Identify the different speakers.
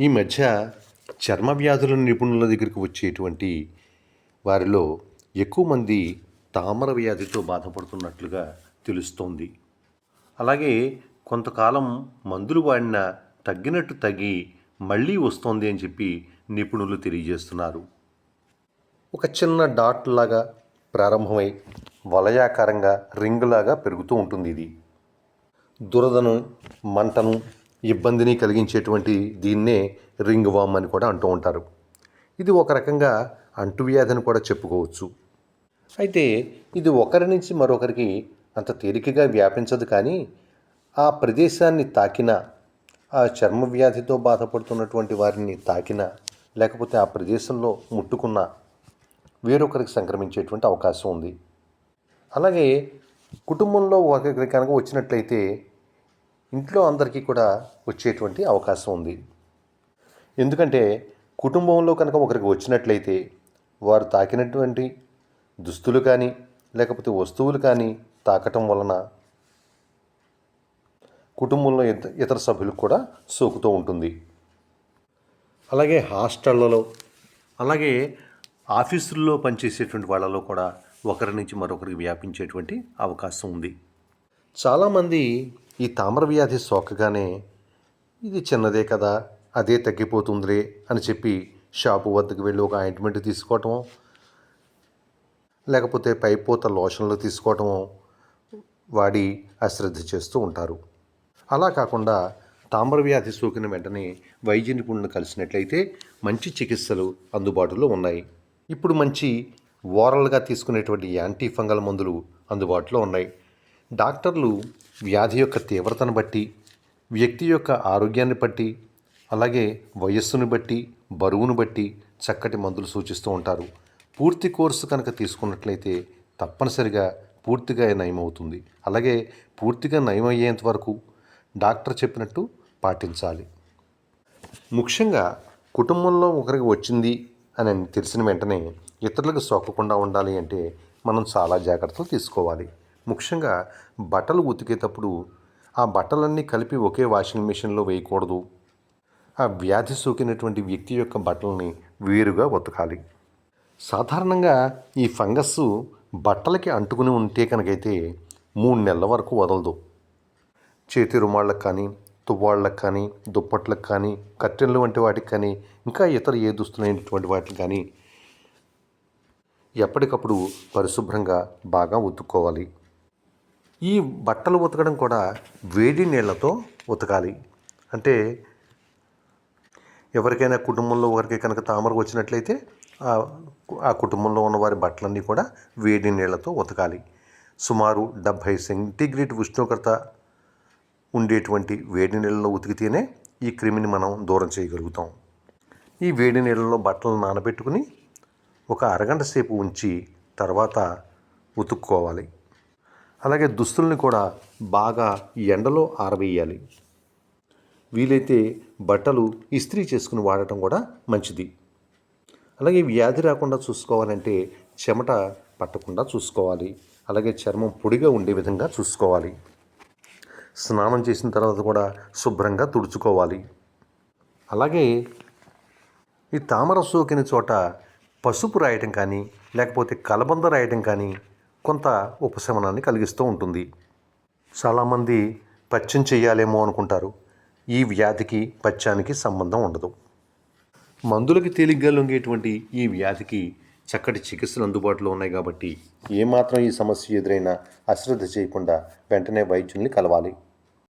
Speaker 1: ఈ మధ్య చర్మ వ్యాధుల నిపుణుల దగ్గరికి వచ్చేటువంటి వారిలో ఎక్కువ మంది తామర వ్యాధితో బాధపడుతున్నట్లుగా తెలుస్తోంది. అలాగే కొంతకాలం మందులు వాడిన తగ్గినట్టు తగ్గి మళ్ళీ వస్తోంది అని చెప్పి నిపుణులు తెలియజేస్తున్నారు. ఒక చిన్న డాట్ లాగా ప్రారంభమై వలయాకారంగా రింగ్ లాగా పెరుగుతూ ఉంటుంది ఇది. దురదను మంటను ఇబ్బందిని కలిగించేటువంటి దీన్నే రింగ్ వామ్ అని కూడా అంటూ ఉంటారు. ఇది ఒక రకంగా అంటువ్యాధి అని కూడా చెప్పుకోవచ్చు. అయితే ఇది ఒకరి నుంచి మరొకరికి అంత తేలికగా వ్యాపించదు కానీ ఆ ప్రదేశాన్ని తాకిన ఆ చర్మ వ్యాధితో బాధపడుతున్నటువంటి వారిని తాకిన లేకపోతే ఆ ప్రదేశంలో ముట్టుకున్న వేరొకరికి సంక్రమించేటువంటి అవకాశం ఉంది. అలాగే కుటుంబంలో ఒకరికి కనుక వచ్చినట్లయితే ఇంట్లో అందరికీ కూడా వచ్చేటువంటి అవకాశం ఉంది. ఎందుకంటే కుటుంబంలో కనుక ఒకరికి వచ్చినట్లయితే వారు తాకినటువంటి దుస్తులు కానీ లేకపోతే వస్తువులు కానీ తాకటం వలన కుటుంబంలో ఇత- ఇతర సభ్యులకు కూడా సోకుతూ ఉంటుంది. అలాగే హాస్టళ్ళలో అలాగే ఆఫీసుల్లో పనిచేసేటువంటి వాళ్ళలో కూడా ఒకరి నుంచి మరొకరికి వ్యాపించేటువంటి అవకాశం ఉంది. చాలామంది ఈ తామర వ్యాధి సోకగానే ఇది చిన్నదే కదా అదే తగ్గిపోతుందిలే అని చెప్పి షాపు వద్దకు వెళ్ళి ఒక ఆయింట్మెంట్ తీసుకోవటం లేకపోతే పైపోత లోషన్లు తీసుకోవటం వాడి అశ్రద్ధ చేస్తూ ఉంటారు. అలా కాకుండా తామర వ్యాధి సోకిన వెంటనే వైద్య నిపుణులను కలిసినట్లయితే మంచి చికిత్సలు అందుబాటులో ఉన్నాయి. ఇప్పుడు మంచి ఓరల్గా తీసుకునేటువంటి యాంటీ ఫంగల్ మందులు అందుబాటులో ఉన్నాయి. డాక్టర్లు వ్యాధి యొక్క తీవ్రతను బట్టి వ్యక్తి యొక్క ఆరోగ్యాన్ని బట్టి అలాగే వయస్సును బట్టి బరువును బట్టి చక్కటి మందులు సూచిస్తూ ఉంటారు. పూర్తి కోర్సు కనుక తీసుకున్నట్లయితే తప్పనిసరిగా పూర్తిగా నయమవుతుంది. అలాగే పూర్తిగా నయమయ్యేంత వరకు డాక్టర్ చెప్పినట్టు పాటించాలి. ముఖ్యంగా కుటుంబంలో ఒకరికి వచ్చింది అని తెలిసిన వెంటనే ఇతరులకు సోకకుండా ఉండాలి అంటే మనం చాలా జాగ్రత్తలు తీసుకోవాలి. ముఖ్యంగా బట్టలు ఉతికేటప్పుడు ఆ బట్టలన్నీ కలిపి ఒకే వాషింగ్ మిషన్లో వేయకూడదు. ఆ వ్యాధి సోకినటువంటి వ్యక్తి యొక్క బట్టలని వేరుగా ఉతకాలి. సాధారణంగా ఈ ఫంగస్ బట్టలకి అంటుకుని ఉంటే కనుకైతే మూడు నెలల వరకు వదలదు. చేతి రుమాళ్ళకు కానీ తువ్వాళ్ళకు కానీ దుప్పట్లకు కానీ కట్టెన్లు వంటి వాటికి కానీ ఇంకా ఇతర ఏ దుస్తులైనటువంటి వాటికి కానీ ఎప్పటికప్పుడు పరిశుభ్రంగా బాగా ఉతుక్కోవాలి. ఈ బట్టలు ఉతకడం కూడా వేడి నీళ్ళతో ఉతకాలి. అంటే ఎవరికైనా కుటుంబంలో ఒకరికి కనుక తామర వచ్చినట్లయితే ఆ కుటుంబంలో ఉన్న వారి బట్టలన్నీ కూడా వేడి నీళ్ళతో ఉతకాలి. సుమారు డెబ్భై సెంటీగ్రేడ్ ఉష్ణోగ్రత ఉండేటువంటి వేడి నీళ్ళలో ఉతికితేనే ఈ క్రిమిని మనం దూరం చేయగలుగుతాం. ఈ వేడి నీళ్ళలో బట్టలు నానబెట్టుకుని ఒక అరగంట సేపు ఉంచి తర్వాత ఉతుక్కోవాలి. అలాగే దుస్తుల్ని కూడా బాగా ఎండలో ఆరవేయాలి. వీలైతే బట్టలు ఇస్త్రీ చేసుకుని వాడటం కూడా మంచిది. అలాగే వ్యాధి రాకుండా చూసుకోవాలంటే చెమట పట్టకుండా చూసుకోవాలి. అలాగే చర్మం పొడిగా ఉండే విధంగా చూసుకోవాలి. స్నానం చేసిన తర్వాత కూడా శుభ్రంగా తుడుచుకోవాలి. అలాగే ఈ తామర సోకిన చోట పసుపు రాయటం కానీ లేకపోతే కలబంద రాయటం కానీ కొంత ఉపశమనాన్ని కలిగిస్తూ ఉంటుంది. చాలామంది పచ్చం చేయాలేమో అనుకుంటారు. ఈ వ్యాధికి పచ్చానికి సంబంధం ఉండదు. మందులకి తేలిగ్గా లొంగేటువంటి ఈ వ్యాధికి చక్కటి చికిత్సలు అందుబాటులో ఉన్నాయి కాబట్టి ఏమాత్రం ఈ సమస్య ఎదురైనా అశ్రద్ధ చేయకుండా వెంటనే వైద్యుల్ని కలవాలి.